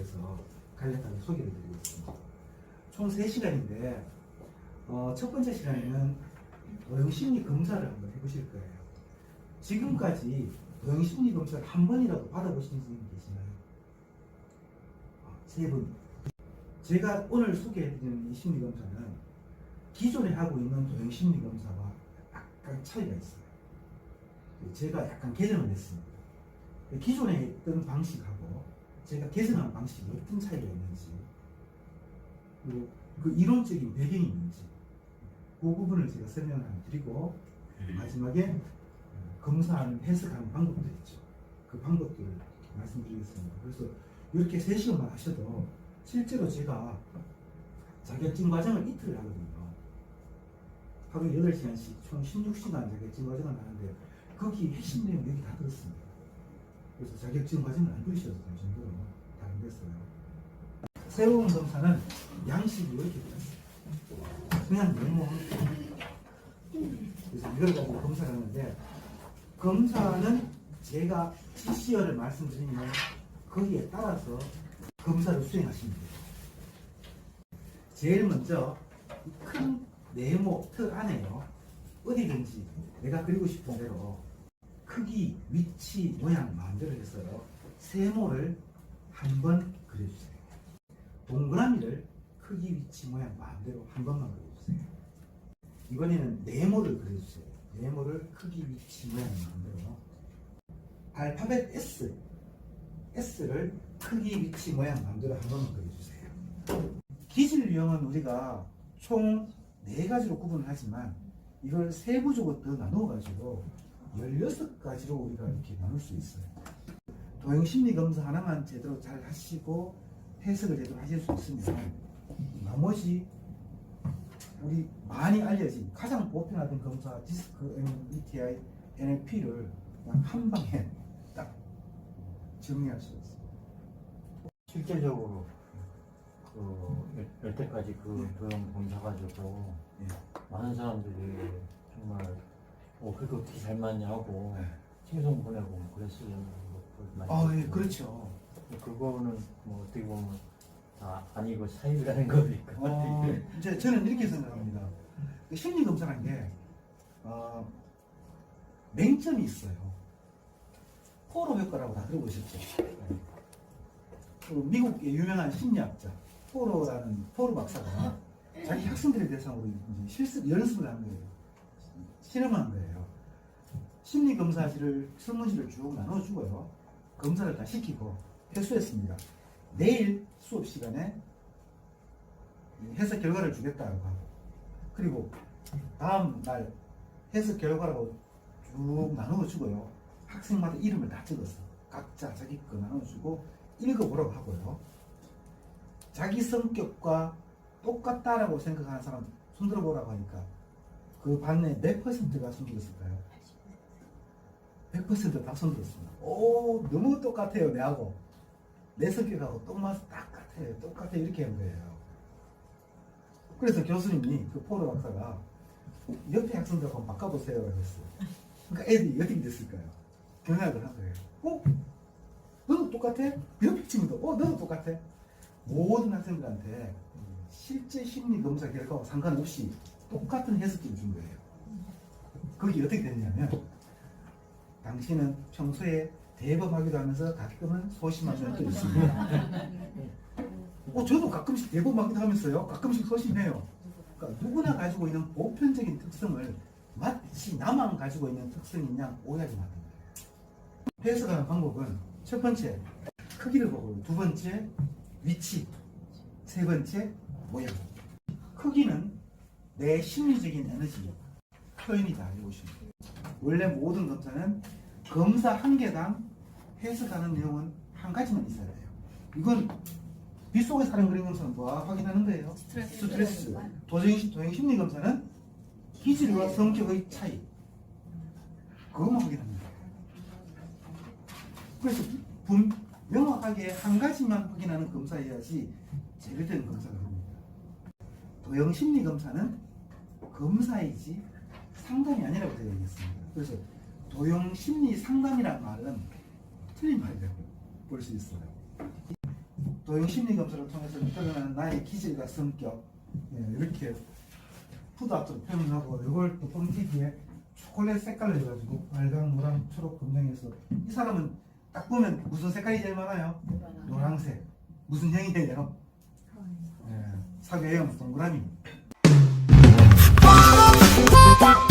대해서 간략하게 소개를 드리고 있습니다. 총 3시간인데 어, 첫 번째 시간에는 도형심리 검사를 한번 해보실 거예요. 지금까지 도형심리 검사를 한 번이라도 받아보신 분이 계시나요? 어, 세 분. 제가 오늘 소개해드리는 이 심리 검사는 기존에 하고 있는 도형심리 검사와 약간 차이가 있어요. 제가 약간 개정을 했습니다. 기존에 있던 방식하고 제가 개선한 방식이 어떤 차이가 있는지 그리고 그 이론적인 배경이 있는지 그 부분을 제가 설명을 드리고 마지막에 검사하는 해석하는 방법도 있죠. 그 방법들을 말씀드리겠습니다. 그래서 이렇게 3시간만 하셔도 실제로 제가 자격증 과정을 이틀을 하거든요. 하루 8시간씩 총 16시간 자격증 과정을 하는데 거기 핵심 내용 여기 다 들었습니다. 그래서 자격증 과정을 안될 정도로 다 안 됐어요. 새로운 검사는 양식이 이렇게 되었어요. 그냥 메모. 그래서 이걸 가지고 검사를 하는데 검사는 제가 지시어를 말씀드리면 거기에 따라서 검사를 수행하시면 돼요. 제일 먼저 이큰 네모 틀 안에요. 어디든지 내가 그리고 싶은 대로 크기, 위치, 모양 마음대로 해서요. 세모를 한번 그려주세요. 동그라미를 크기, 위치, 모양 마음대로 한 번만 그려주세요. 이번에는 네모를 그려주세요. 네모를 크기, 위치, 모양 마음대로. 알파벳 S, S를 크기, 위치, 모양 마음대로 한 번만 그려주세요. 기질 유형은 우리가 총 네 가지로 구분을 하지만 이걸 세부적으로 더 나누어 가지고 16가지로 우리가 이렇게 나눌 수 있어요. 도형 심리 검사 하나만 제대로 잘 하시고 해석을 제대로 하실 수 있으면 나머지 우리 많이 알려진 가장 보편화된 검사 디스크, MBTI, NLP를 한 방에 딱 정리할 수 있어요. 실제적으로 그 여- 여태까지 그 도형 검사 가지고 예. 많은 사람들이 정말 어 그렇게 어떻게 잘 맞냐고 네. 칭송 보내고 그랬으는 것들 많이 아, 예, 있고. 그렇죠. 그거는 뭐 어떻게 보면 다 아니고 사유라는 거니까 어, 이제 저는 이렇게 생각합니다. 그 심리 검사라는 게 어, 맹점이 있어요. 포로 효과라고 다 들어보셨죠? 그 미국의 유명한 심리학자 포로라는 포로 박사가 자기 학생들의 대상으로 이제 실습 연습을 한 거예요. 실험을 한 거예요. 심리 검사실을 설문지를 쭉 나눠 주고요. 검사를 다 시키고 회수했습니다. 내일 수업 시간에 이 해석 결과를 주겠다고 하고 그리고 다음 날 해석 결과라고 쭉 나누어 주고요 학생마다 이름을 다 적었어 각자 자기 거 나누어 주고 읽어보라고 하고요 자기 성격과 똑같다라고 생각하는 사람 손 들어 보라고 하니까 그 반내 몇 퍼센트가 손 들었을까요? 100%다 손 들었습니다 오 너무 똑같아요 내하고 내 성격하고 똑맞 똑같아요 똑같아 이렇게 한 거예요 그래서 교수님이 그 포로 박사가 옆에 학생들하고 한번 바꿔보세요 그랬어요. 그러니까 애들이 어떻게 됐을까요? 경악을 한 거예요. 어? 너도 똑같아? 옆에 친구도 어? 너도 똑같아? 모든 학생들한테 실제 심리 검사 결과와 상관없이 똑같은 해석지를 준 거예요. 그게 어떻게 됐냐면 당신은 평소에 대범하기도 하면서 가끔은 소심한 면도 있습니다. 어, 저도 가끔씩 대범하기도 하면서요. 가끔씩 소심해요. 그러니까 누구나 가지고 있는 보편적인 특성을 마치 나만 가지고 있는 특성인 양 오해하지 거예요. 해석하는 방법은 첫 번째 크기를 보고 두 번째 위치 세 번째 모양 크기는 내 심리적인 에너지 표현이다 해보시면 돼요. 원래 모든 검사는 검사 한 개당 해석하는 내용은 한 가지만 있어야 돼요. 이건 빗속에 사는 그림 검사는 뭐 확인하는 거예요? 스트레스. 스트레스. 도형, 도형 심리 검사는 기질과 성격의 차이. 그것만 확인합니다. 그래서 분, 명확하게 한 가지만 확인하는 검사여야지 제대로 된 검사가 됩니다. 도형 심리 검사는 검사이지 상담이 아니라고 제가 얘기했습니다. 그래서 도형 심리 상담이란 말은 틀린 말이라고 볼 수 있어요. 도형 심리 검사를 통해서 드러나는 나의 기질과 성격, 예, 이렇게 푸드 앞으로 표현하고 이걸 또 뻥튀기에 초콜릿 색깔로 해가지고 빨강, 노랑, 초록, 검정해서 이 사람은 딱 보면 무슨 색깔이 제일 많아요? 노란색. 무슨 형이에요? 예, 사계형 동그라미. Bye.